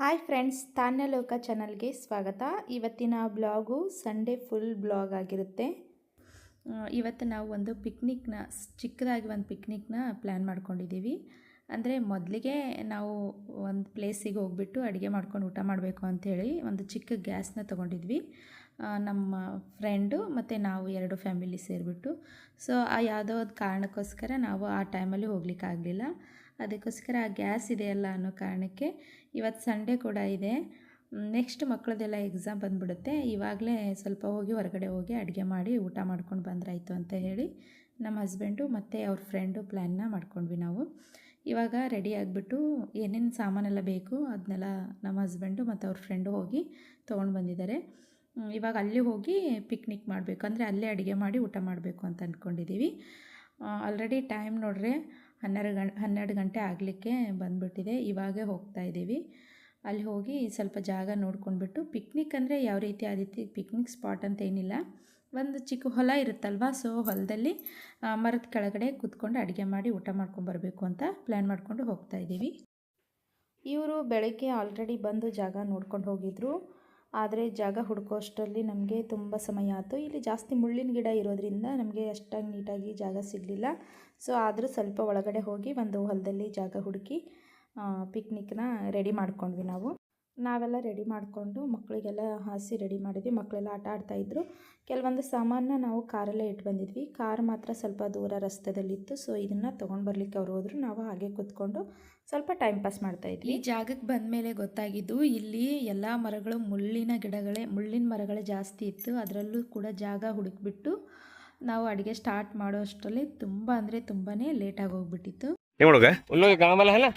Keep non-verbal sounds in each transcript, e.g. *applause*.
Hi friends ತಾನ್ಯಲೋಕ ಚಾನಲ್ಗೆ ಸ್ವಾಗತ. ಇವತ್ತಿನ ಬ್ಲಾಗು ಸಂಡೇ ಫುಲ್ ಬ್ಲಾಗ್ ಆಗಿರುತ್ತೆ. ಇವತ್ತು ನಾವು ಒಂದು ಪಿಕ್ನಿಕ್ನ ಚಿಕ್ಕದಾಗಿ ಒಂದು ಪಿಕ್ನಿಕ್ನ ಪ್ಲ್ಯಾನ್ ಮಾಡ್ಕೊಂಡಿದ್ದೀವಿ. ಅಂದರೆ ಮೊದಲಿಗೆ ನಾವು ಒಂದು ಪ್ಲೇಸಿಗೆ ಹೋಗ್ಬಿಟ್ಟು ಅಡುಗೆ ಮಾಡ್ಕೊಂಡು ಊಟ ಮಾಡಬೇಕು ಅಂಥೇಳಿ ಒಂದು ಚಿಕ್ಕ ಗ್ಯಾಸ್ನ ತೊಗೊಂಡಿದ್ವಿ. ನಮ್ಮ ಫ್ರೆಂಡು ಮತ್ತು ನಾವು ಎರಡು ಫ್ಯಾಮಿಲಿ ಸೇರಿಬಿಟ್ಟು. ಸೊ ಆ ಯಾವುದೋ ಒಂದು ಕಾರಣಕ್ಕೋಸ್ಕರ ನಾವು ಆ ಟೈಮಲ್ಲಿ ಹೋಗ್ಲಿಕ್ಕಾಗಲಿಲ್ಲ. ಅದಕ್ಕೋಸ್ಕರ ಆ ಗ್ಯಾಸ್ ಇದೆಯಲ್ಲ ಅನ್ನೋ ಕಾರಣಕ್ಕೆ ಇವತ್ತು ಸಂಡೇ ಕೂಡ ಇದೆ. ನೆಕ್ಸ್ಟ್ ಮಕ್ಕಳದೆಲ್ಲ ಎಕ್ಸಾಮ್ ಬಂದುಬಿಡುತ್ತೆ. ಇವಾಗಲೇ ಸ್ವಲ್ಪ ಹೋಗಿ ಹೊರಗಡೆ ಹೋಗಿ ಅಡುಗೆ ಮಾಡಿ ಊಟ ಮಾಡ್ಕೊಂಡು ಬಂದ್ರಾಯಿತು ಅಂತ ಹೇಳಿ ನಮ್ಮ ಹಸ್ಬೆಂಡು ಮತ್ತು ಅವ್ರ ಫ್ರೆಂಡು ಪ್ಲ್ಯಾನ್ನ ಮಾಡ್ಕೊಂಡ್ವಿ ನಾವು. ಇವಾಗ ರೆಡಿ ಆಗಿಬಿಟ್ಟು ಏನೇನು ಸಾಮಾನೆಲ್ಲ ಬೇಕು ಅದನ್ನೆಲ್ಲ ನಮ್ಮ ಹಸ್ಬೆಂಡು ಮತ್ತು ಅವ್ರ ಫ್ರೆಂಡು ಹೋಗಿ ತೊಗೊಂಡು ಬಂದಿದ್ದಾರೆ. ಇವಾಗ ಅಲ್ಲಿ ಹೋಗಿ ಪಿಕ್ನಿಕ್ ಮಾಡಬೇಕು. ಅಂದರೆ ಅಲ್ಲೇ ಅಡುಗೆ ಮಾಡಿ ಊಟ ಮಾಡಬೇಕು ಅಂತ ಅಂದ್ಕೊಂಡಿದ್ದೀವಿ ಆಲ್ರೆಡಿ ಟೈಮ್ ನೋಡ್ರೆ ಹನ್ನೆರಡು ಗಂ ಹನ್ನೆರಡು ಗಂಟೆ ಆಗಲಿಕ್ಕೆ ಬಂದುಬಿಟ್ಟಿದೆ. ಇವಾಗೇ ಹೋಗ್ತಾ ಇದ್ದೀವಿ. ಅಲ್ಲಿ ಹೋಗಿ ಸ್ವಲ್ಪ ಜಾಗ ನೋಡ್ಕೊಂಡ್ಬಿಟ್ಟು ಪಿಕ್ನಿಕ್ ಅಂದರೆ ಯಾವ ರೀತಿ ಆ ರೀತಿ ಪಿಕ್ನಿಕ್ ಸ್ಪಾಟ್ ಅಂತ ಏನಿಲ್ಲ. ಒಂದು ಚಿಕ್ಕ ಹೊಲ ಇರುತ್ತಲ್ವ? ಸೊ ಹೊಲದಲ್ಲಿ ಮರದ ಕೆಳಗಡೆ ಕೂತ್ಕೊಂಡು ಅಡುಗೆ ಮಾಡಿ ಊಟ ಮಾಡ್ಕೊಂಡು ಬರಬೇಕು ಅಂತ ಪ್ಲ್ಯಾನ್ ಮಾಡಿಕೊಂಡು ಹೋಗ್ತಾ ಇದ್ದೀವಿ. ಇವರು ಬೆಳಗ್ಗೆ ಆಲ್ರೆಡಿ ಬಂದು ಜಾಗ ನೋಡ್ಕೊಂಡು ಹೋಗಿದ್ರು. ಆದರೆ ಜಾಗ ಹುಡ್ಕೋಷ್ಟರಲ್ಲಿ ನಮಗೆ ತುಂಬ ಸಮಯ ಆಯಿತು. ಇಲ್ಲಿ ಜಾಸ್ತಿ ಮುಳ್ಳಿನ ಗಿಡ ಇರೋದ್ರಿಂದ ನಮಗೆ ಅಷ್ಟಾಗಿ ನೀಟಾಗಿ ಜಾಗ ಸಿಗಲಿಲ್ಲ. ಸೊ ಆದರೂ ಸ್ವಲ್ಪ ಒಳಗಡೆ ಹೋಗಿ ಒಂದು ಹೊಲದಲ್ಲಿ ಜಾಗ ಹುಡುಕಿ ಪಿಕ್ನಿಕ್ನ ರೆಡಿ ಮಾಡ್ಕೊಂಡ್ವಿ ನಾವು. ನಾವೆಲ್ಲ ರೆಡಿ ಮಾಡಿಕೊಂಡು ಮಕ್ಕಳಿಗೆಲ್ಲ ಹಾಸಿ ರೆಡಿ ಮಾಡಿದ್ವಿ. ಮಕ್ಕಳೆಲ್ಲ ಆಟ ಆಡ್ತಾಯಿದ್ರು ಕೆಲವೊಂದು ಸಾಮಾನನ್ನ ನಾವು ಕಾರಲ್ಲೇ ಇಟ್ಟು ಬಂದಿದ್ವಿ. ಕಾರ್ ಮಾತ್ರ ಸ್ವಲ್ಪ ದೂರ ರಸ್ತೆದಲ್ಲಿತ್ತು. ಸೊ ಇದನ್ನು ತೊಗೊಂಡು ಬರಲಿಕ್ಕೆ ಅವ್ರು ಹೋದರು. ನಾವು ಹಾಗೆ ಕೂತ್ಕೊಂಡು ಸ್ವಲ್ಪ ಟೈಮ್ ಪಾಸ್ ಮಾಡ್ತಾ ಇದ್ವಿ ಈ ಜಾಗಕ್ಕೆ ಬಂದ ಮೇಲೆ ಗೊತ್ತಾಗಿದ್ದು ಇಲ್ಲಿ ಎಲ್ಲ ಮರಗಳು ಮುಳ್ಳಿನ ಗಿಡಗಳೇ ಮುಳ್ಳಿನ ಮರಗಳೇ ಜಾಸ್ತಿ ಇತ್ತು ಅದರಲ್ಲೂ ಕೂಡ ಜಾಗ ಹುಡುಕ್ಬಿಟ್ಟು ನಾವು ಅಡುಗೆ ಸ್ಟಾರ್ಟ್ ಮಾಡೋ ಅಷ್ಟರಲ್ಲಿ ತುಂಬ ಅಂದರೆ ತುಂಬಾ ಲೇಟಾಗಿ ಹೋಗ್ಬಿಟ್ಟಿತ್ತು ये ಮಾಡೋಗ उन लोग के गाँव वाला है ना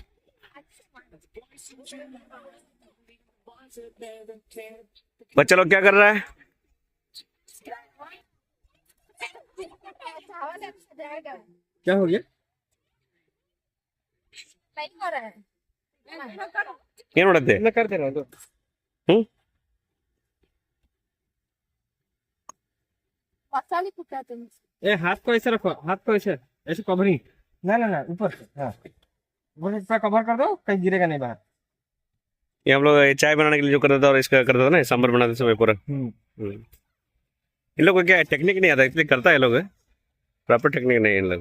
बच्चा लोग क्या कर रहा है क्या हो गया ಏನ್ ಮಾಡತ್ತೆ मैं करते रहो तो हम्म ए हाथ को ऐसे रखो हाथ को ऐसे ऐसे कवरिंग ना ना ना ऊपर से हाँ वो इतना कवर कर दो कहीं गिरेगा नहीं बाहर ये हम लोग ये चाय बनाने के लिए जो करता था और इसका करता था ना सांभर बनाते समय पूरा हम्म हम्म। इन लोग को क्या टेक्निक नहीं आता इसलिए करता है ये लोग प्रॉपर टेक्निक नहीं है इन लोग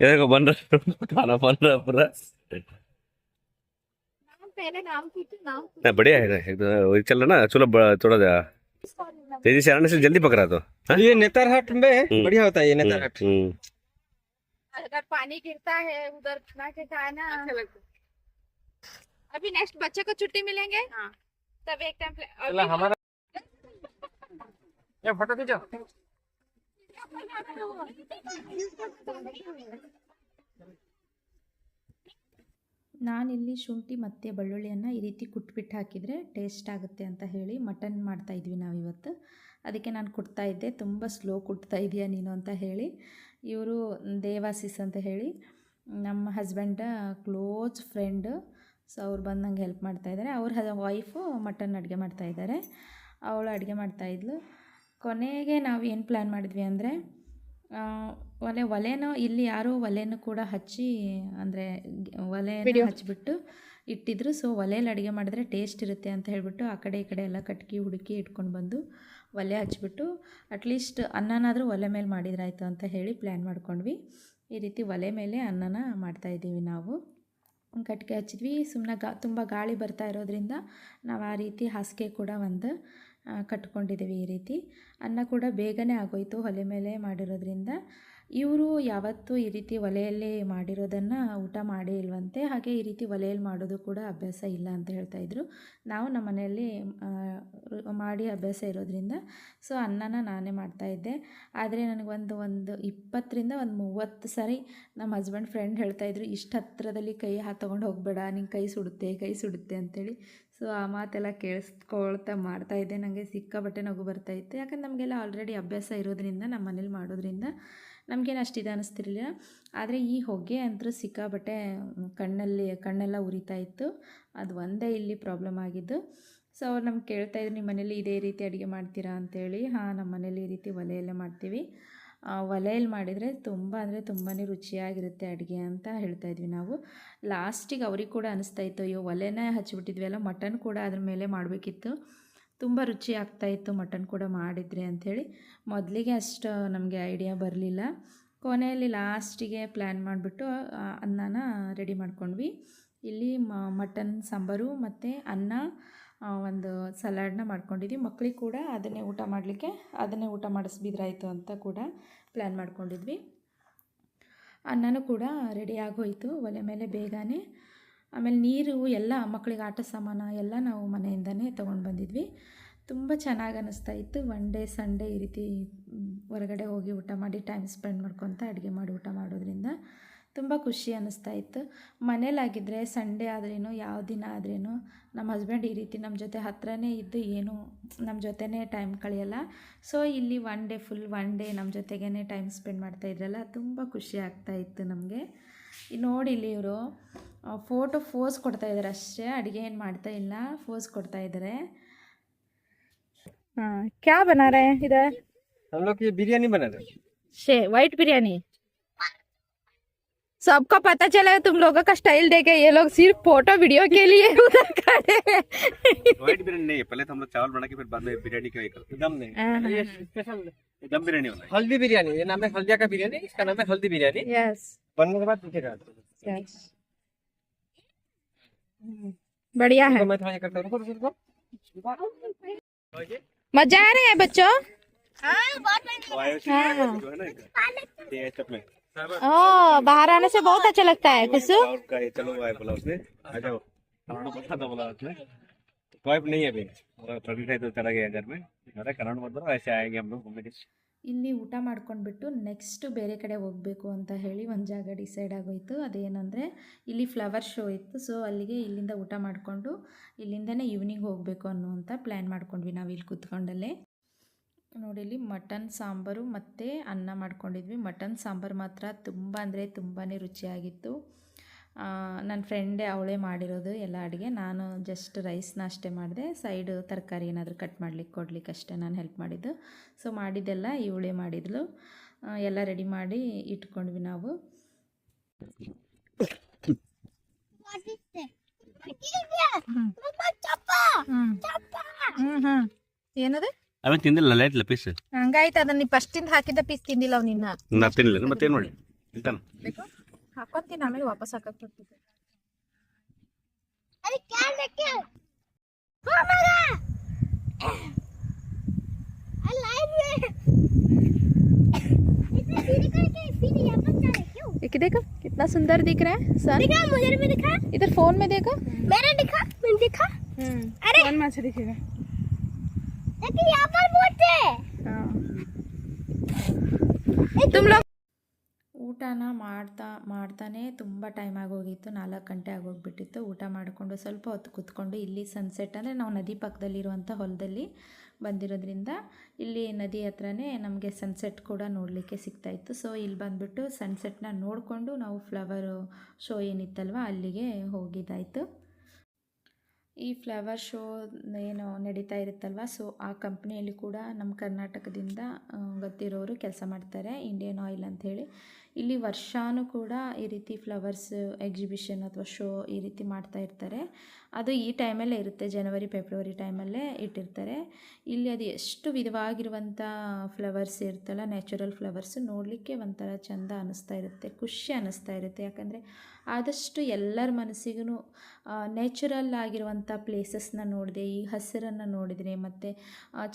ये देखो बन रहा है खाना बन रहा है पूरा नहीं बढ़िया है ना एकदम वही चल रहा ना चलो थोड़ा जा- तेज़ी से आने से जल्दी पकड़ा तो हाँ? ये नेतारहाट में। बढ़िया होता है ये नेतारहाट हम्म, अगर पानी गिरता है उधर ना के का है ना अभी नेक्स्ट बच्चे को छुट्टी मिलेंगे तब एक टाइम हमारा ये फोटो खींचो ನಾನಿಲ್ಲಿ ಶುಂಠಿ ಮತ್ತು ಬೆಳ್ಳುಳ್ಳಿಯನ್ನು ಈ ರೀತಿ ಕುಟ್ಬಿಟ್ಟು ಹಾಕಿದರೆ ಟೇಸ್ಟ್ ಆಗುತ್ತೆ ಅಂತ ಹೇಳಿ ಮಟನ್ ಮಾಡ್ತಾ ಇದ್ವಿ ನಾವಿವತ್ತು ಅದಕ್ಕೆ ನಾನು ಕುಟ್ತಾ ಇದ್ದೆ ತುಂಬ ಸ್ಲೋ ಕುಟ್ತಾ ಇದೆಯಾ ನೀನು ಅಂತ ಹೇಳಿ ಇವರು ದೇವಾಸಿಸ್ ಅಂತ ಹೇಳಿ ನಮ್ಮ ಹಸ್ಬೆಂಡ ಕ್ಲೋಸ್ ಫ್ರೆಂಡ್ ಸೊ ಅವ್ರು ಬಂದು ನಂಗೆ ಹೆಲ್ಪ್ ಮಾಡ್ತಾಯಿದ್ದಾರೆ ಅವ್ರ ವೈಫು ಮಟನ್ ಅಡುಗೆ ಮಾಡ್ತಾಯಿದ್ದಾರೆ ಅವಳು ಅಡುಗೆ ಮಾಡ್ತಾಯಿದ್ಲು ಕೊನೆಗೆ ನಾವು ಏನು ಪ್ಲ್ಯಾನ್ ಮಾಡಿದ್ವಿ ಅಂದರೆ ಒಲೆ ಒಲೆನೂ ಇಲ್ಲಿ ಯಾರೂ ಒಲೆನೂ ಕೂಡ ಹಚ್ಚಿ ಅಂದರೆ ಒಲೆ ಹಚ್ಚಿಬಿಟ್ಟು ಇಟ್ಟಿದ್ರು. ಸೊ ಒಲೆಯಲ್ಲಿ ಅಡುಗೆ ಮಾಡಿದ್ರೆ ಟೇಸ್ಟ್ ಇರುತ್ತೆ ಅಂತ ಹೇಳಿಬಿಟ್ಟು ಆ ಕಡೆ ಈ ಕಡೆ ಎಲ್ಲ ಕಟ್ಗೆ ಹುಡುಕಿ ಇಟ್ಕೊಂಡು ಬಂದು ಒಲೆ ಹಚ್ಬಿಟ್ಟು ಅಟ್ಲೀಸ್ಟ್ ಅನ್ನನಾದರೂ ಒಲೆ ಮೇಲೆ ಮಾಡಿದ್ರಾಯ್ತು ಅಂತ ಹೇಳಿ ಪ್ಲ್ಯಾನ್ ಮಾಡ್ಕೊಂಡ್ವಿ. ಈ ರೀತಿ ಒಲೆ ಮೇಲೆ ಅನ್ನನ ಮಾಡ್ತಾಯಿದ್ದೀವಿ ನಾವು. ಕಟ್ಟಿಗೆ ಹಚ್ಚಿದ್ವಿ. ಸುಮ್ಮನೆ ಗಾ ತುಂಬ ಗಾಳಿ ಬರ್ತಾ ಇರೋದ್ರಿಂದ ನಾವು ಆ ರೀತಿ ಹಾಸಿಗೆ ಕೂಡ ಒಂದು ಕಟ್ಕೊಂಡಿದ್ದೀವಿ ಈ ರೀತಿ. ಅನ್ನ ಕೂಡ ಬೇಗನೆ ಆಗೋಯಿತು. ಒಲೆ ಮೇಲೆ ಮಾಡಿರೋದ್ರಿಂದ ಇವರು ಯಾವತ್ತೂ ಈ ರೀತಿ ಒಲೆಯಲ್ಲಿ ಮಾಡಿರೋದನ್ನು ಊಟ ಮಾಡೇ ಇಲ್ವಂತೆ, ಹಾಗೆ ಈ ರೀತಿ ಒಲೆಯಲ್ಲಿ ಮಾಡೋದು ಕೂಡ ಅಭ್ಯಾಸ ಇಲ್ಲ ಅಂತ ಹೇಳ್ತಾಯಿದ್ರು ನಾವು ನಮ್ಮ ಮನೆಯಲ್ಲಿ ಮಾಡಿ ಅಭ್ಯಾಸ ಇರೋದ್ರಿಂದ ಸೊ ಅನ್ನನ ನಾನೇ ಮಾಡ್ತಾಯಿದ್ದೆ ಆದರೆ ನನಗೊಂದು ಒಂದು ಇಪ್ಪತ್ತರಿಂದ ಒಂದು ಮೂವತ್ತು ಸಾರಿ ನಮ್ಮ ಹಸ್ಬೆಂಡ್ ಫ್ರೆಂಡ್ ಹೇಳ್ತಾಯಿದ್ರು ಇಷ್ಟು ಹತ್ತಿರದಲ್ಲಿ ಕೈ ಹಾ ತೊಗೊಂಡು ಹೋಗಬೇಡ, ನಿಂಗೆ ಕೈ ಸುಡುತ್ತೆ ಕೈ ಸುಡುತ್ತೆ ಅಂತೇಳಿ. ಸೊ ಆ ಮಾತೆಲ್ಲ ಕೇಳಿಸ್ಕೊಳ್ತಾ ಮಾಡ್ತಾಯಿದ್ದೆ ನನಗೆ ಸಿಕ್ಕಾಬಟ್ಟೆ ನಗು ಬರ್ತಾಯಿತ್ತು ಯಾಕಂದ್ರೆ ನಮಗೆಲ್ಲ ಆಲ್ರೆಡಿ ಅಭ್ಯಾಸ ಇರೋದ್ರಿಂದ ನಮ್ಮ ಮನೇಲಿ ಮಾಡೋದ್ರಿಂದ ನಮಗೇನು ಅಷ್ಟು ಇದು ಅನ್ನಿಸ್ತಿರ್ಲಿಲ್ಲ ಆದರೆ ಈ ಹೊಗೆ ಅಂತೂ ಸಿಕ್ಕಾಬಟ್ಟೆ ಕಣ್ಣಲ್ಲಿ, ಕಣ್ಣೆಲ್ಲ ಉರಿತಾ ಇತ್ತು. ಅದು ಒಂದೇ ಇಲ್ಲಿ ಪ್ರಾಬ್ಲಮ್ ಆಗಿದ್ದು. ಸೊ ಅವ್ರು ನಮ್ಗೆ ಕೇಳ್ತಾ ಇದ್ರು ನಿಮ್ಮ ಮನೇಲಿ ಇದೇ ರೀತಿ ಅಡುಗೆ ಮಾಡ್ತೀರಾ? ಅಂತೇಳಿ. ಹಾಂ ನಮ್ಮ ಮನೇಲಿ ಈ ರೀತಿ ಒಲೆಯಲ್ಲೇ ಮಾಡ್ತೀವಿ. ಒಲೆಯಲ್ಲಿ ಮಾಡಿದರೆ ತುಂಬ, ಅಂದರೆ ತುಂಬಾ ರುಚಿಯಾಗಿರುತ್ತೆ ಅಡುಗೆ ಅಂತ ಹೇಳ್ತಾ ಇದ್ವಿ ನಾವು. ಲಾಸ್ಟಿಗೆ ಅವ್ರಿಗೆ ಕೂಡ ಅನಿಸ್ತಾ ಇತ್ತು, ಅಯ್ಯೋ, ಒಲೆನೇ ಹಚ್ಚಿಬಿಟ್ಟಿದ್ವಿ ಅಲ್ಲ, ಮಟನ್ ಕೂಡ ಅದ್ರ ಮೇಲೆ ಮಾಡಬೇಕಿತ್ತು. ತುಂಬ ರುಚಿ ಆಗ್ತಾಯಿತ್ತು ಮಟನ್ ಕೂಡ ಮಾಡಿದ್ರಿ ಅಂಥೇಳಿ. ಮೊದಲಿಗೆ ಅಷ್ಟು ನಮಗೆ ಐಡಿಯಾ ಬರಲಿಲ್ಲ. ಕೊನೆಯಲ್ಲಿ ಲಾಸ್ಟಿಗೆ ಪ್ಲ್ಯಾನ್ ಮಾಡಿಬಿಟ್ಟು ಅನ್ನನ ರೆಡಿ ಮಾಡ್ಕೊಂಡ್ವಿ. ಇಲ್ಲಿ ಮಟನ್, ಸಾಂಬಾರು ಮತ್ತು ಅನ್ನ ಒಂದು ಸಲಾಡ್ನ ಮಾಡ್ಕೊಂಡಿದ್ವಿ. ಮಕ್ಕಳಿಗೆ ಕೂಡ ಅದನ್ನೇ ಊಟ ಮಾಡಲಿಕ್ಕೆ, ಅದನ್ನೇ ಊಟ ಮಾಡಿಸ್ಬಿದ್ರಾಯಿತು ಅಂತ ಕೂಡ ಪ್ಲ್ಯಾನ್ ಮಾಡ್ಕೊಂಡಿದ್ವಿ. ಅನ್ನನೂ ಕೂಡ ರೆಡಿ ಆಗೋಯಿತು. ಒಲೆ ಮೇಲೆ ಬೇಗನೆ ಆಮೇಲೆ ನೀರು, ಎಲ್ಲ ಮಕ್ಕಳಿಗೆ ಆಟ ಸಾಮಾನು ಎಲ್ಲ ನಾವು ಮನೆಯಿಂದನೇ ತೊಗೊಂಡು ಬಂದಿದ್ವಿ. ತುಂಬ ಚೆನ್ನಾಗಿ ಅನ್ನಿಸ್ತಾ ಇತ್ತು. ಒನ್ ಡೇ ಸಂಡೇ ಈ ರೀತಿ ಹೊರಗಡೆ ಹೋಗಿ ಊಟ ಮಾಡಿ ಟೈಮ್ ಸ್ಪೆಂಡ್ ಮಾಡ್ಕೊತ ಅಡುಗೆ ಮಾಡಿ ಊಟ ಮಾಡೋದ್ರಿಂದ. ತುಂಬ ಖುಷಿ ಅನ್ನಿಸ್ತಾ ಇತ್ತು ಮನೇಲಾಗಿದ್ದರೆ ಸಂಡೇ ಆದ್ರೇನು ಯಾವ ದಿನ ಆದ್ರೇನು ನಮ್ಮ ಹಸ್ಬೆಂಡ್ ಈ ರೀತಿ ನಮ್ಮ ಜೊತೆ ಹತ್ರನೇ ಇದ್ದು ಏನು ನಮ್ಮ ಜೊತೆನೇ ಟೈಮ್ ಕಳೆಯಲ್ಲ ಸೊ ಇಲ್ಲಿ one day full one day ನಮ್ಮ ಜೊತೆಗೇ ಟೈಮ್ ಸ್ಪೆಂಡ್ ಮಾಡ್ತಾ ಇದ್ರಲ್ಲ ತುಂಬ ಖುಷಿ ಆಗ್ತಾ ಇತ್ತು ನಮಗೆ ನೋಡಿ ಇಲ್ಲಿ ಇವರು ಫೋಟೋ ಫೋಸ್ ಕೊಡ್ತಾ ಇದ್ದಾರೆ ಅಷ್ಟೇ ಅಡುಗೆ ಏನು ಮಾಡ್ತಾ ಇಲ್ಲ ಫೋಸ್ ಕೊಡ್ತಾ ಇದ್ದಾರೆ हाँ क्या बना रहे हैं इधर हम लोग ये बिरयानी बना रहे हैं शे व्हाइट बिरयानी सबको पता चला तुम लोगों का स्टाइल देखे ये लोग सिर्फ़ फ़ोटो वीडियो के लिए *laughs* उधर खड़े बिरयानी नहीं है पहले तो हम लोग चावल बना के फिर बाद में बिरयानी का करते दम नहीं। हाँ, ये हाँ, स्पेशल दम बिरयानी होता है। हल्दी बिरयानी ये नाम है हल्दिया का बिरयानी इसका नाम है हल्दी बिरयानी। यस बनने के बाद दिखेगा यस बढ़िया है। तो मैं थोड़ा ये करता हूँ रुको, रुको, रुको। मज़ा आ रहा है बच्चों? है ना ये सब में ओ बाहर आने से बहुत अच्छा लगता है कुसु और का ये चलो वाइफ बोला उसने आ जाओ कनाडा बोला था बोला उसने वाइफ नहीं है अभी थर्टी फाइव तो चला गया घर में अरे कनाडा मत बोलो ऐसे आएंगे हम लोग घूमने के लिए। ಇಲ್ಲಿ ಊಟ ಮಾಡ್ಕೊಂಡ್ಬಿಟ್ಟು ನೆಕ್ಸ್ಟ್ ಬೇರೆ ಕಡೆ ಹೋಗಬೇಕು ಅಂತ ಹೇಳಿ ಒಂದು ಜಾಗ ಡಿಸೈಡ್ ಆಗೋಯ್ತು ಅದೇನಂದರೆ ಇಲ್ಲಿ ಫ್ಲವರ್ ಶೋ ಇತ್ತು ಸೊ ಅಲ್ಲಿಗೆ ಇಲ್ಲಿಂದ ಊಟ ಮಾಡಿಕೊಂಡು ಇಲ್ಲಿಂದನೇ ಈವ್ನಿಂಗ್ ಹೋಗಬೇಕು ಅನ್ನುವಂಥ ಪ್ಲ್ಯಾನ್ ಮಾಡ್ಕೊಂಡ್ವಿ ನಾವು ಇಲ್ಲಿ ಕೂತ್ಕೊಂಡಲ್ಲೇ ನೋಡಿ ಇಲ್ಲಿ ಮಟನ್ ಸಾಂಬಾರು ಮತ್ತು ಅನ್ನ ಮಾಡ್ಕೊಂಡಿದ್ವಿ. ಮಟನ್ ಸಾಂಬಾರು ಮಾತ್ರ ತುಂಬ ಅಂದರೆ ತುಂಬಾ ರುಚಿಯಾಗಿತ್ತು. ನನ್ನ ಫ್ರೆಂಡೇ ಅವಳೇ ಮಾಡಿರೋದು ಎಲ್ಲ ಅಡುಗೆ. ನಾನು ಜಸ್ಟ್ ರೈಸ್ನ ಅಷ್ಟೇ ಮಾಡಿದೆ. ಸೈಡ್ ತರಕಾರಿ ಏನಾದರೂ ಕಟ್ ಮಾಡ್ಲಿಕ್ಕೆ ಕೊಡ್ಲಿಕ್ಕೆ ಅಷ್ಟೇ ನಾನು ಹೆಲ್ಪ್ ಮಾಡಿದ್ದು. ಸೊ ಮಾಡಿದ್ದೆಲ್ಲ ಇವಳೇ ಮಾಡಿದ್ಲು. ಎಲ್ಲ ರೆಡಿ ಮಾಡಿ ಇಟ್ಕೊಂಡ್ವಿ ನಾವು. ಏನದು? ಅವೇ ತಿಂದಿಲ್ಲ ಲೈಟ್ಲ ಪೀಸ್ ಹಂಗಾಯ್ತು ಅದನ್ನ ನೀ ಫಸ್ಟ್ ಇಂದ ಹಾಕಿದ ಪೀಸ್ ತಿಂದಿಲ್ಲ ಅವ್ ನಿನ್ನ ನಾ ತಿನ್ನಲಿಲ್ಲ ಮತ್ತೇನು ಮಾಡಿ ತಿಂತಾನ ಹಾಕೊಂತೀನಿ ಆಮೇಲೆ ವಾಪಸ್ ಹಾಕಕ್ ಬರ್ತಿದ್ದೆ एक देखो कितना सुंदर दिख रहा है सन दिखा मुझे भी दिखा इधर फोन में देखो मेरा दिखा मैंने दिखा अरे फोन में अच्छा दिखेगा ಊಟನ ಮಾಡ್ತಾ ಮಾಡ್ತಾನೆ ತುಂಬ ಟೈಮ್ ಆಗೋಗಿತ್ತು, ನಾಲ್ಕು ಗಂಟೆ ಆಗೋಗ್ಬಿಟ್ಟಿತ್ತು. ಊಟ ಮಾಡಿಕೊಂಡು ಸ್ವಲ್ಪ ಹೊತ್ತು ಕೂತ್ಕೊಂಡು ಇಲ್ಲಿ ಸನ್ಸೆಟ್ ಅಂದರೆ ನಾವು ನದಿ ಪಕ್ಕದಲ್ಲಿರುವಂಥ ಹೊಲದಲ್ಲಿ ಬಂದಿರೋದ್ರಿಂದ ಇಲ್ಲಿ ನದಿ ಹತ್ರನೇ ನಮಗೆ ಸನ್ಸೆಟ್ ಕೂಡ ನೋಡಲಿಕ್ಕೆ ಸಿಗ್ತಾಯಿತ್ತು ಸೊ ಇಲ್ಲಿ ಬಂದುಬಿಟ್ಟು ಸನ್ಸೆಟ್ನ ನೋಡಿಕೊಂಡು ನಾವು ಫ್ಲವರು ಶೋ ಏನಿತ್ತಲ್ವ, ಅಲ್ಲಿಗೆ ಹೋಗಿದ್ದಾಯಿತು. ಈ ಫ್ಲವರ್ ಶೋ ಏನು ನಡೀತಾ ಇರುತ್ತಲ್ವ? ಸೊ ಆ ಕಂಪ್ನಿಯಲ್ಲಿ ಕೂಡ ನಮ್ಮ ಕರ್ನಾಟಕದಿಂದ ಗೊತ್ತಿರೋರು ಕೆಲಸ ಮಾಡ್ತಾರೆ ಇಂಡಿಯನ್ ಆಯಿಲ್ ಅಂಥೇಳಿ ಇಲ್ಲಿ ವರ್ಷಾನು ಕೂಡ ಈ ರೀತಿ ಫ್ಲವರ್ಸ್ ಎಕ್ಸಿಬಿಷನ್ ಅಥವಾ ಶೋ ಈ ರೀತಿ ಮಾಡ್ತಾ ಇರ್ತಾರೆ. ಅದು ಈ ಟೈಮಲ್ಲೇ ಇರುತ್ತೆ, ಜನವರಿ, ಫೆಬ್ರವರಿ ಟೈಮಲ್ಲೇ ಇಟ್ಟಿರ್ತಾರೆ. ಇಲ್ಲಿ ಅದು ಎಷ್ಟು ವಿಧವಾಗಿರುವಂಥ ಫ್ಲವರ್ಸ್ ಇರುತ್ತಲ್ಲ, ನ್ಯಾಚುರಲ್ ಫ್ಲವರ್ಸ್ ನೋಡಲಿಕ್ಕೆ ಒಂಥರ ಚೆಂದ ಅನ್ನಿಸ್ತಾ ಇರುತ್ತೆ, ಖುಷಿ ಅನ್ನಿಸ್ತಾ ಇರುತ್ತೆ. ಯಾಕಂದರೆ ಆದಷ್ಟು ಎಲ್ಲರ ಮನಸ್ಸಿಗೂ ನ್ಯಾಚುರಲ್ ಆಗಿರುವಂಥ ಪ್ಲೇಸಸ್ನ ನೋಡಿದೆ, ಈ ಹಸಿರನ್ನು ನೋಡಿದರೆ, ಮತ್ತು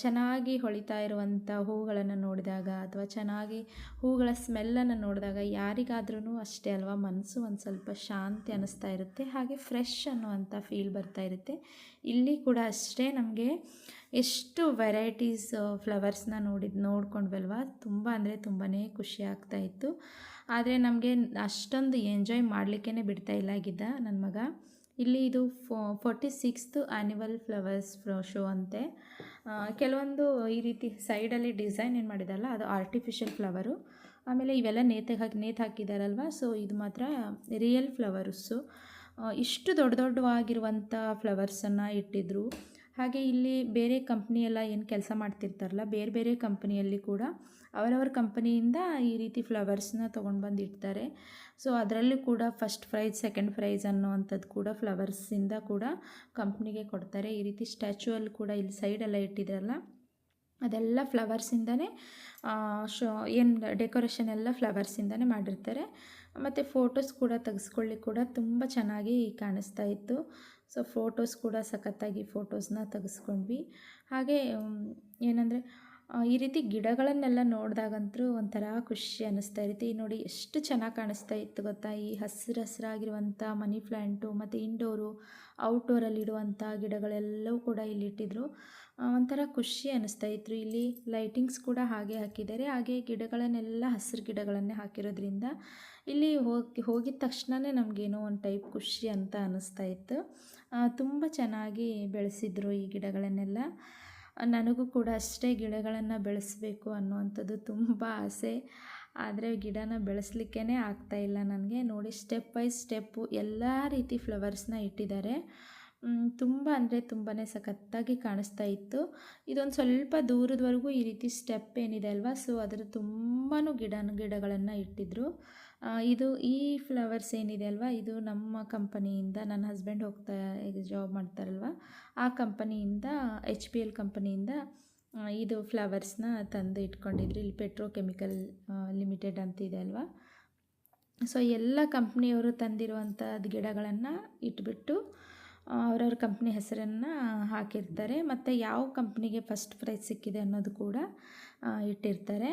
ಚೆನ್ನಾಗಿ ಹೊಳಿತಾ ಇರುವಂಥ ಹೂಗಳನ್ನು ನೋಡಿದಾಗ ಅಥವಾ ಚೆನ್ನಾಗಿ ಹೂಗಳ ಸ್ಮೆಲ್ಲನ್ನು ನೋಡಿದಾಗ ಯಾರಿಗಾದ್ರೂ ಅಷ್ಟೇ ಅಲ್ವಾ, ಮನಸ್ಸು ಒಂದು ಸ್ವಲ್ಪ ಶಾಂತಿ ಅನ್ನಿಸ್ತಾ ಇರುತ್ತೆ, ಹಾಗೆ ಫ್ರೆಶ್ ಅನ್ನುವಂಥ ಫೀಲ್ ಬರ್ತಾ ಇರುತ್ತೆ. ಇಲ್ಲಿ ಕೂಡ ಅಷ್ಟೇ ನಮಗೆ ಎಷ್ಟು ವೆರೈಟೀಸ್ ಫ್ಲವರ್ಸ್ನ ನೋಡಿದ್, ನೋಡ್ಕೊಂಡ್ವಲ್ವಾ? ತುಂಬ ಅಂದರೆ ತುಂಬಾ ಖುಷಿ ಆಗ್ತಾ ಇತ್ತು. ಆದರೆ ನಮಗೆ ಅಷ್ಟೊಂದು ಎಂಜಾಯ್ ಮಾಡಲಿಕ್ಕೇ ಬಿಡ್ತಾ ಇಲ್ಲ ಆಗಿದ್ದ ನನ್ನ ಮಗ. ಇಲ್ಲಿ ಇದು ಫೋ forty sixth annual flowers show ಅಂತೆ. ಕೆಲವೊಂದು ಈ ರೀತಿ ಸೈಡಲ್ಲಿ ಡಿಸೈನ್ ಏನು ಮಾಡಿದಾರಲ್ಲ, ಅದು ಆರ್ಟಿಫಿಷಿಯಲ್ ಫ್ಲವರು ಆಮೇಲೆ ಇವೆಲ್ಲ ನೇತೆ ಹಾಕಿ ನೇತು ಹಾಕಿದಾರಲ್ವ? ಸೊ ಇದು ಮಾತ್ರ ರಿಯಲ್ ಫ್ಲವರ್ಸು ಇಷ್ಟು ದೊಡ್ಡ ದೊಡ್ಡವಾಗಿರುವಂಥ ಫ್ಲವರ್ಸನ್ನು ಇಟ್ಟಿದ್ರು. ಹಾಗೆ ಇಲ್ಲಿ ಬೇರೆ ಕಂಪ್ನಿಯೆಲ್ಲ ಏನು ಕೆಲಸ ಮಾಡ್ತಿರ್ತಾರಲ್ಲ, ಬೇರೆ ಬೇರೆ ಕಂಪ್ನಿಯಲ್ಲಿ ಕೂಡ ಅವರವರ ಕಂಪ್ನಿಯಿಂದ ಈ ರೀತಿ ಫ್ಲವರ್ಸ್ನ ತೊಗೊಂಡು ಬಂದು ಇಡ್ತಾರೆ. ಸೊ, ಅದರಲ್ಲೂ ಕೂಡ ಫಸ್ಟ್ ಪ್ರೈಸ್, ಸೆಕೆಂಡ್ ಪ್ರೈಸ್ ಅನ್ನೋವಂಥದ್ದು ಕೂಡ ಫ್ಲವರ್ಸಿಂದ ಕೂಡ ಕಂಪ್ನಿಗೆ ಕೊಡ್ತಾರೆ. ಈ ರೀತಿ ಸ್ಟ್ಯಾಚುವಲ್ಲಿ ಕೂಡ ಇಲ್ಲಿ ಸೈಡೆಲ್ಲ ಇಟ್ಟಿದ್ರಲ್ಲ, ಅದೆಲ್ಲ ಫ್ಲವರ್ಸಿಂದನೇ ಶೋ, ಏನು ಡೆಕೋರೇಷನ್ ಎಲ್ಲ ಫ್ಲವರ್ಸಿಂದನೇ ಮಾಡಿರ್ತಾರೆ. ಮತ್ತು ಫೋಟೋಸ್ ಕೂಡ ತೆಗೆಸ್ಕೊಳ್ಳಿ ಕೂಡ ತುಂಬ ಚೆನ್ನಾಗಿ ಕಾಣಿಸ್ತಾ ಇತ್ತು. ಸೊ ಫೋಟೋಸ್ ಕೂಡ ಸಖತ್ತಾಗಿ ಫೋಟೋಸ್ನ ತೆಗೆಸ್ಕೊಂಡ್ವಿ. ಹಾಗೆ ಏನಂದರೆ ಈ ರೀತಿ ಗಿಡಗಳನ್ನೆಲ್ಲ ನೋಡಿದಾಗಂತೂ ಒಂಥರ ಖುಷಿ ಅನ್ನಿಸ್ತಾ ಇರುತ್ತೆ ನೋಡಿ ಎಷ್ಟು ಚೆನ್ನಾಗಿ ಕಾಣಿಸ್ತಾ ಇತ್ತು ಗೊತ್ತಾ? ಈ ಹಸಿರು ಹಸಿರಾಗಿರುವಂಥ ಮನಿ ಪ್ಲ್ಯಾಂಟು ಮತ್ತು ಇಂಡೋರು ಔಟ್ಡೋರಲ್ಲಿ ಇಡುವಂಥ ಗಿಡಗಳೆಲ್ಲವೂ ಕೂಡ ಇಲ್ಲಿ ಇಟ್ಟಿದ್ರು. ಆ, ಒಂಥರ ಖುಷಿ ಅನ್ನಿಸ್ತಾ ಇತ್ತು. ಇಲ್ಲಿ ಲೈಟಿಂಗ್ಸ್ ಕೂಡ ಹಾಗೆ ಹಾಕಿದ್ದಾರೆ. ಹಾಗೆ ಗಿಡಗಳನ್ನೆಲ್ಲ ಹಸಿರು ಗಿಡಗಳನ್ನೇ ಹಾಕಿರೋದ್ರಿಂದ ಇಲ್ಲಿ ಹೋಗಿ, ಹೋಗಿದ ತಕ್ಷಣವೇ ನಮಗೇನೋ ಒಂದು ಟೈಪ್ ಖುಷಿ ಅಂತ ಅನ್ನಿಸ್ತಾ ಇತ್ತು. ತುಂಬ ಚೆನ್ನಾಗಿ ಬೆಳೆಸಿದ್ರು ಈ ಗಿಡಗಳನ್ನೆಲ್ಲ. ನನಗೂ ಕೂಡ ಅಷ್ಟೇ ಗಿಡಗಳನ್ನು ಬೆಳೆಸಬೇಕು ಅನ್ನುವಂಥದ್ದು ತುಂಬ ಆಸೆ. ಆದರೆ ಗಿಡನ ಬೆಳೆಸಲಿಕ್ಕೇ ಆಗ್ತಾಯಿಲ್ಲ ನನಗೆ. ನೋಡಿ ಸ್ಟೆಪ್ ಬೈ ಸ್ಟೆಪ್ಪು ಎಲ್ಲ ರೀತಿ ಫ್ಲವರ್ಸ್ನ ಇಟ್ಟಿದ್ದಾರೆ. ತುಂಬ ಅಂದರೆ ತುಂಬಾ ಸಖತ್ತಾಗಿ ಕಾಣಿಸ್ತಾ ಇತ್ತು. ಇದೊಂದು ಸ್ವಲ್ಪ ದೂರದವರೆಗೂ ಈ ರೀತಿ ಸ್ಟೆಪ್ ಏನಿದೆ ಅಲ್ವಾ? ಸೊ ಅದರ ತುಂಬಾ ಗಿಡ ಗಿಡಗಳನ್ನು ಇಟ್ಟಿದ್ರು. ಇದು ಈ ಫ್ಲವರ್ಸ್ ಏನಿದೆ ಅಲ್ವಾ? ಇದು ನಮ್ಮ ಕಂಪನಿಯಿಂದ ನನ್ನ ಹಸ್ಬೆಂಡ್ ಹೋಗ್ತಾ ಇದು ಜಾಬ್ ಮಾಡ್ತಾರಲ್ವ? ಆ ಕಂಪನಿಯಿಂದ ಎಚ್ ಪಿ ಎಲ್ ಕಂಪನಿಯಿಂದ ಇದು ಫ್ಲವರ್ಸ್ನ ತಂದು ಇಟ್ಕೊಂಡಿದ್ರು. ಇಲ್ಲಿ ಪೆಟ್ರೋಕೆಮಿಕಲ್ ಲಿಮಿಟೆಡ್ ಅಂತಿದೆ ಅಲ್ವಾ? ಸೊ ಎಲ್ಲ ಕಂಪ್ನಿಯವರು ತಂದಿರುವಂಥದ್ದು ಗಿಡಗಳನ್ನು ಇಟ್ಬಿಟ್ಟು ಅವ್ರವ್ರ ಕಂಪ್ನಿ ಹೆಸರನ್ನು ಹಾಕಿರ್ತಾರೆ. ಮತ್ತು ಯಾವ ಕಂಪ್ನಿಗೆ ಫಸ್ಟ್ ಪ್ರೈಸ್ ಸಿಕ್ಕಿದೆ ಅನ್ನೋದು ಕೂಡ ಇಟ್ಟಿರ್ತಾರೆ.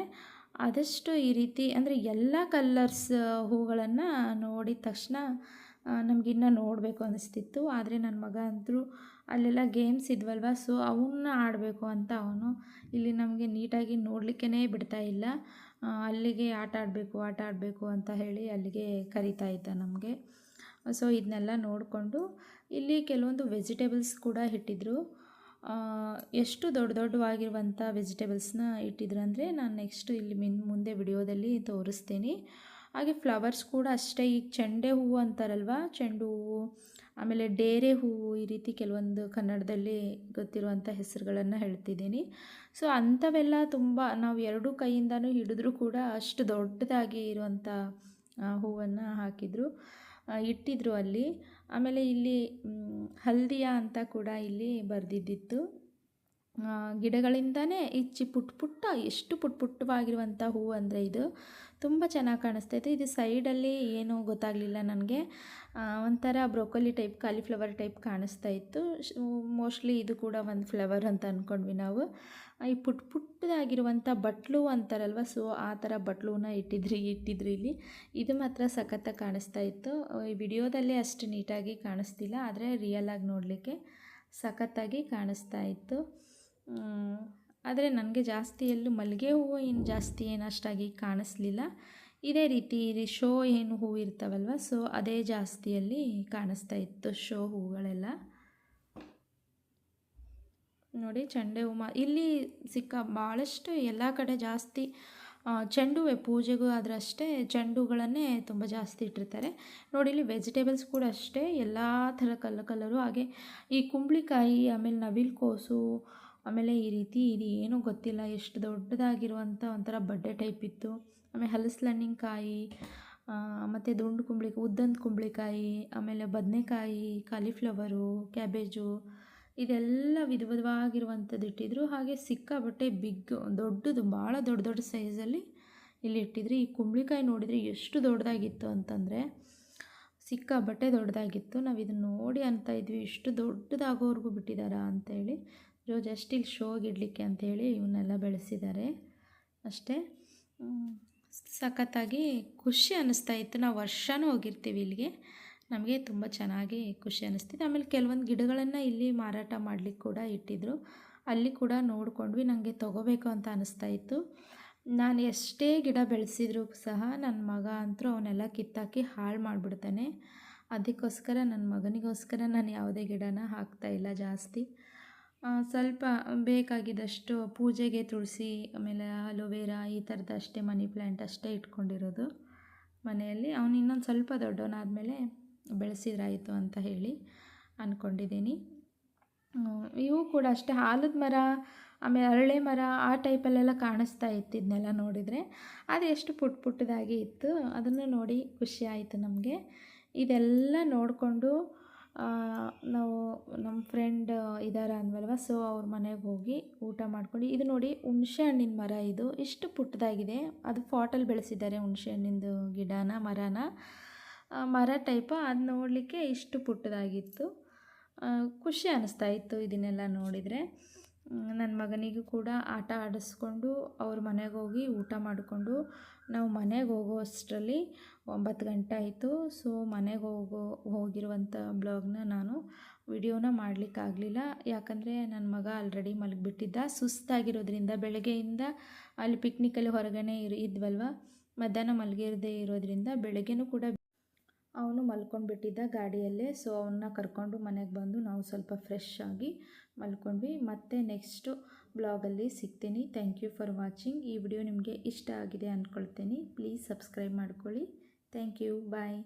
ಆದಷ್ಟು ಈ ರೀತಿ ಅಂದರೆ ಎಲ್ಲ ಕಲ್ಲರ್ಸ್ ಹೂಗಳನ್ನು ನೋಡಿದ ತಕ್ಷಣ ನಮಗಿನ್ನ ನೋಡಬೇಕು ಅನ್ನಿಸ್ತಿತ್ತು ಆದರೆ ನನ್ನ ಮಗ ಅಂತೂ ಅಲ್ಲೆಲ್ಲ ಗೇಮ್ಸ್ ಇದ್ವಲ್ವ ಸೊ ಅವನ್ನ ಆಡಬೇಕು ಅಂತ ಅವನು. ಇಲ್ಲಿ ನಮಗೆ ನೀಟಾಗಿ ನೋಡಲಿಕ್ಕೇ ಬಿಡ್ತಾ ಇಲ್ಲ. ಅಲ್ಲಿಗೆ ಆಟ ಆಡಬೇಕು ಆಟ ಆಡಬೇಕು ಅಂತ ಹೇಳಿ ಅಲ್ಲಿಗೆ ಕರಿತಾ ಇದ್ದ ನಮಗೆ. ಸೊ ಇದನ್ನೆಲ್ಲ ನೋಡಿಕೊಂಡು ಇಲ್ಲಿ ಕೆಲವೊಂದು ವೆಜಿಟೇಬಲ್ಸ್ ಕೂಡ ಇಟ್ಟಿದ್ರು ಎಷ್ಟು ದೊಡ್ಡ ದೊಡ್ಡವಾಗಿರುವಂಥ ವೆಜಿಟೇಬಲ್ಸ್ನ ಇಟ್ಟಿದ್ರು ಅಂದರೆ ನಾನು ನೆಕ್ಸ್ಟ್ ಇಲ್ಲಿ ಮಿನ್ ಮುಂದೆ ವಿಡಿಯೋದಲ್ಲಿ ತೋರಿಸ್ತೀನಿ. ಹಾಗೆ ಫ್ಲವರ್ಸ್ ಕೂಡ ಅಷ್ಟೇ ಈಗ ಚೆಂಡೆ ಹೂವು ಅಂತಾರಲ್ವ? ಚೆಂಡು ಹೂವು, ಆಮೇಲೆ ಡೇರೆ ಹೂವು ಈ ರೀತಿ ಕೆಲವೊಂದು ಕನ್ನಡದಲ್ಲಿ ಗೊತ್ತಿರುವಂಥ ಹೆಸರುಗಳನ್ನು ಹೇಳ್ತಿದ್ದೀನಿ. ಸೊ ಅಂಥವೆಲ್ಲ ತುಂಬ ನಾವು ಎರಡೂ ಕೈಯಿಂದನೂ ಹಿಡಿದ್ರೂ ಕೂಡ ಅಷ್ಟು ದೊಡ್ಡದಾಗಿ ಇರುವಂಥ ಹೂವನ್ನು ಹಾಕಿದರು. ಆ, ಇಟ್ಟಿದ್ರು ಅಲ್ಲಿ. ಆಮೇಲೆ ಇಲ್ಲಿ ಹಲ್ದಿಯ ಹಲ್ದಿಯಾ ಅಂತ ಕೂಡ ಇಲ್ಲಿ ಬರೆದಿದ್ದಿತ್ತು. ಗಿಡಗಳಿಂದನೇ ಇಚ್ಚಿ ಪುಟ್ ಪುಟ್ಟ ಎಷ್ಟು ಪುಟ್ ಪುಟ್ಟವಾಗಿರುವಂಥ ಹೂವು ಅಂದರೆ ಇದು ತುಂಬ ಚೆನ್ನಾಗಿ ಕಾಣಿಸ್ತಾ ಇತ್ತು. ಇದು ಸೈಡಲ್ಲಿ ಏನೂ ಗೊತ್ತಾಗಲಿಲ್ಲ ನನಗೆ. ಒಂಥರ ಬ್ರೊಕೊಲಿ ಟೈಪ್ ಕಾಲಿಫ್ಲವರ್ ಟೈಪ್ ಕಾಣಿಸ್ತಾ ಇತ್ತು. ಮೋಸ್ಟ್ಲಿ ಇದು ಕೂಡ ಒಂದು ಫ್ಲವರ್ ಅಂತ ಅಂದ್ಕೊಂಡ್ವಿ ನಾವು. ಈ ಪುಟ್ ಪುಟ್ಟದಾಗಿರುವಂಥ ಬಟ್ಲು ಅಂತಾರಲ್ವ, ಸೊ ಆ ಥರ ಬಟ್ಲುನ ಇಟ್ಟಿದ್ರಿ ಇಟ್ಟಿದ್ರಿ ಇಲ್ಲಿ. ಇದು ಮಾತ್ರ ಸಖತ್ತಾಗಿ ಕಾಣಿಸ್ತಾ ಇತ್ತು. ಈ ವಿಡಿಯೋದಲ್ಲಿ ಅಷ್ಟು ನೀಟಾಗಿ ಕಾಣಿಸ್ತಿಲ್ಲ, ಆದರೆ ರಿಯಲ್ ಆಗಿ ನೋಡಲಿಕ್ಕೆ ಸಖತ್ತಾಗಿ ಕಾಣಿಸ್ತಾ ಇತ್ತು. ಆದರೆ ನನಗೆ ಜಾಸ್ತಿ ಎಲ್ಲೂ ಮಲ್ಲಿಗೆ ಹೂವು ಏನು ಜಾಸ್ತಿ ಏನು ಅಷ್ಟಾಗಿ ಕಾಣಿಸ್ಲಿಲ್ಲ. ಇದೇ ರೀತಿ ಶೋ ಏನು ಹೂವು ಇರ್ತಾವಲ್ವ, ಸೊ ಅದೇ ಜಾಸ್ತಿಯಲ್ಲಿ ಕಾಣಿಸ್ತಾ ಇತ್ತು ಶೋ ಹೂವುಗಳೆಲ್ಲ. ನೋಡಿ ಚಂಡೆ ಹೂ ಮಾ ಇಲ್ಲಿ ಸಿಕ್ಕ ಭಾಳಷ್ಟು ಎಲ್ಲ ಕಡೆ ಜಾಸ್ತಿ ಚೆಂಡುವೆ ಚೆಂಡು ಹೂವೆ ಪೂಜೆಗೂ ಆದ್ರೆ ಅಷ್ಟೇ ಚೆಂಡುಗಳನ್ನೇ ತುಂಬ ಜಾಸ್ತಿ ಇಟ್ಟಿರ್ತಾರೆ. ನೋಡಿ ಇಲ್ಲಿ ವೆಜಿಟೇಬಲ್ಸ್ ಕೂಡ ಅಷ್ಟೇ, ಎಲ್ಲ ಥರ ಕಲ್ಲ ಕಲರು ಹಾಗೆ ಈ ಕುಂಬಳಿಕಾಯಿ, ಆಮೇಲೆ ನವಿಲುಕೋಸು, ಆಮೇಲೆ ಈ ರೀತಿ ಇದು ಏನೂ ಗೊತ್ತಿಲ್ಲ, ಎಷ್ಟು ದೊಡ್ಡದಾಗಿರುವಂಥ ಒಂಥರ ಬಡ್ಡೆ ಟೈಪ್ ಇತ್ತು. ಆಮೇಲೆ ಹಲಸಲಣ್ಣಿನಕಾಯಿ ಮತ್ತು ದುಂಡು ಕುಂಬಳಿಕಾಯಿ ಉದ್ದಂದು ಕುಂಬಳಿಕಾಯಿ, ಆಮೇಲೆ ಬದನೆಕಾಯಿ ಕಾಲಿಫ್ಲವರು ಕ್ಯಾಬೇಜು ಇದೆಲ್ಲ ವಿಧ ವಿಧವಾಗಿರುವಂಥದ್ದು ಇಟ್ಟಿದ್ರು. ಹಾಗೆ ಸಿಕ್ಕಾಬಟ್ಟೆ ಬಿಗ್ ದೊಡ್ಡದು, ಭಾಳ ದೊಡ್ಡ ದೊಡ್ಡ ಸೈಜಲ್ಲಿ ಇಲ್ಲಿ ಇಟ್ಟಿದ್ರು. ಈ ಕುಂಬಳಿಕಾಯಿ ನೋಡಿದರೆ ಎಷ್ಟು ದೊಡ್ಡದಾಗಿತ್ತು ಅಂತಂದರೆ ಸಿಕ್ಕಾಬಟ್ಟೆ ದೊಡ್ಡದಾಗಿತ್ತು. ನಾವು ಇದನ್ನು ನೋಡಿ ಅಂತ ಇದ್ವಿ, ಇಷ್ಟು ದೊಡ್ಡದಾಗೋವರೆಗೂ ಬಿಟ್ಟಿದ್ದಾರೆ ಅಂತೇಳಿ. ಜೋ ಜಸ್ಟ್ ಇಲ್ಲಿ ಶೋಗೆ ಇಡಲಿಕ್ಕೆ ಅಂತೇಳಿ ಇವನ್ನೆಲ್ಲ ಬೆಳೆಸಿದ್ದಾರೆ ಅಷ್ಟೇ. ಸಖತ್ತಾಗಿ ಖುಷಿ ಅನ್ನಿಸ್ತಾ ಇತ್ತು. ನಾವು ವರ್ಷನೂ ಹೋಗಿರ್ತೀವಿ ಇಲ್ಲಿಗೆ. ನಮಗೆ ತುಂಬ ಚೆನ್ನಾಗಿ ಖುಷಿ ಅನ್ನಿಸ್ತಿತ್ತು ಆಮೇಲೆ ಕೆಲವೊಂದು ಗಿಡಗಳನ್ನು ಇಲ್ಲಿ ಮಾರಾಟ ಮಾಡಲಿಕ್ಕೆ ಕೂಡ ಇಟ್ಟಿದ್ದರು ಅಲ್ಲಿ ಕೂಡ ನೋಡಿಕೊಂಡ್ವಿ ನನಗೆ ತೊಗೋಬೇಕು ಅಂತ ಅನ್ನಿಸ್ತಾ ಇತ್ತು. ನಾನು ಎಷ್ಟೇ ಗಿಡ ಬೆಳೆಸಿದ್ರು ಸಹ ನನ್ನ ಮಗ ಅಂತೂ ಅವನ್ನೆಲ್ಲ ಕಿತ್ತಾಕಿ ಹಾಳು ಮಾಡಿಬಿಡ್ತಾನೆ. ಅದಕ್ಕೋಸ್ಕರ ನನ್ನ ಮಗನಿಗೋಸ್ಕರ ನಾನು ಯಾವುದೇ ಗಿಡನ ಹಾಕ್ತಾ ಇಲ್ಲ ಜಾಸ್ತಿ. ಸ್ವಲ್ಪ ಬೇಕಾಗಿದ್ದಷ್ಟು ಪೂಜೆಗೆ ತುಳಸಿ, ಆಮೇಲೆ ಅಲೋವೆರಾ ಈ ಥರದ ಅಷ್ಟೇ ಮನಿ ಪ್ಲ್ಯಾಂಟ್ ಅಷ್ಟೇ ಇಟ್ಕೊಂಡಿರೋದು ಮನೆಯಲ್ಲಿ. ಅವನು ಇನ್ನೊಂದು ಸ್ವಲ್ಪ ದೊಡ್ಡವನಾದಮೇಲೆ ಬೆಳೆಸಿದ್ರಾಯಿತು ಅಂತ ಹೇಳಿ ಅಂದ್ಕೊಂಡಿದ್ದೀನಿ ಇವು ಕೂಡ ಅಷ್ಟೇ. ಆಲದ ಮರ, ಆಮೇಲೆ ಅರಳೆ ಮರ, ಆ ಟೈಪಲ್ಲೆಲ್ಲ ಕಾಣಿಸ್ತಾ ಇತ್ತಿದ್ನೆಲ್ಲ ನೋಡಿದರೆ ಅದು ಎಷ್ಟು ಪುಟ್ಟ ಪುಟ್ಟದಾಗಿ ಇತ್ತು, ಅದನ್ನು ನೋಡಿ ಖುಷಿ ಆಯಿತು ನಮಗೆ. ಇದೆಲ್ಲ ನೋಡಿಕೊಂಡು ನಾವು ನಮ್ಮ ಫ್ರೆಂಡ್ ಇದ್ದಾರೆ ಅಂದ್ವಲ್ವ, ಸೊ ಅವ್ರ ಮನೆಗೆ ಹೋಗಿ ಊಟ ಮಾಡ್ಕೊಂಡು, ಇದು ನೋಡಿ ಹುಣಸೆ ಹಣ್ಣಿನ ಮರ ಇದು. ಇಷ್ಟು ಪುಟ್ಟದಾಗಿದೆ ಅದು ಫಾಟಲ್ಲಿ ಬೆಳೆಸಿದ್ದಾರೆ ಹುಣಸೆ ಹಣ್ಣಿಂದು ಗಿಡನ, ಮರನ. ಮರ ಟೈಪು ಅದು ನೋಡಲಿಕ್ಕೆ ಇಷ್ಟು ಪುಟ್ಟದಾಗಿತ್ತು. ಖುಷಿ ಅನ್ನಿಸ್ತಾ ಇತ್ತು ಇದನ್ನೆಲ್ಲ ನೋಡಿದರೆ. ನನ್ನ ಮಗನಿಗೂ ಕೂಡ ಆಟ ಆಡಿಸ್ಕೊಂಡು ಅವ್ರ ಮನೆಗೆ ಹೋಗಿ ಊಟ ಮಾಡಿಕೊಂಡು ನಾವು ಮನೆಗೆ ಹೋಗೋ ಅಷ್ಟರಲ್ಲಿ ಒಂಬತ್ತು ಗಂಟೆ ಆಯಿತು. ಸೊ ಮನೆಗೆ ಹೋಗೋ ಹೋಗಿರುವಂಥ ಬ್ಲಾಗ್ನ ನಾನು ವಿಡಿಯೋನ ಮಾಡಲಿಕ್ಕಾಗಲಿಲ್ಲ ಯಾಕಂದರೆ ನನ್ನ ಮಗ ಆಲ್ರೆಡಿ ಮಲಗಿಬಿಟ್ಟಿದ್ದ. ಸುಸ್ತಾಗಿರೋದ್ರಿಂದ ಬೆಳಗ್ಗೆಯಿಂದ ಅಲ್ಲಿ ಪಿಕ್ನಿಕಲ್ಲಿ ಹೊರಗಡೆ ಇರು, ಇದ್ವಲ್ವ? ಮಧ್ಯಾಹ್ನ ಮಲಗಿರದೇ ಇರೋದ್ರಿಂದ ಬೆಳಗ್ಗೆನೂ ಕೂಡ ಅವನು ಮಲ್ಕೊಂಡ್ಬಿಟ್ಟಿದ್ದ ಗಾಡಿಯಲ್ಲೇ. ಸೊ ಅವನ್ನ ಕರ್ಕೊಂಡು ಮನೆಗೆ ಬಂದು ನಾವು ಸ್ವಲ್ಪ ಫ್ರೆಶ್ ಆಗಿ ಮಲ್ಕೊಂಡ್ವಿ. ಮತ್ತೆ ನೆಕ್ಸ್ಟು ಬ್ಲಾಗಲ್ಲಿ ಸಿಗ್ತೀನಿ. ಥ್ಯಾಂಕ್ ಯು ಫಾರ್ ವಾಚಿಂಗ್ ಈ ವಿಡಿಯೋ ನಿಮಗೆ ಇಷ್ಟ ಆಗಿದೆ ಅಂದ್ಕೊಳ್ತೀನಿ ಪ್ಲೀಸ್ ಸಬ್ಸ್ಕ್ರೈಬ್ ಮಾಡ್ಕೊಳ್ಳಿ. Thank you bye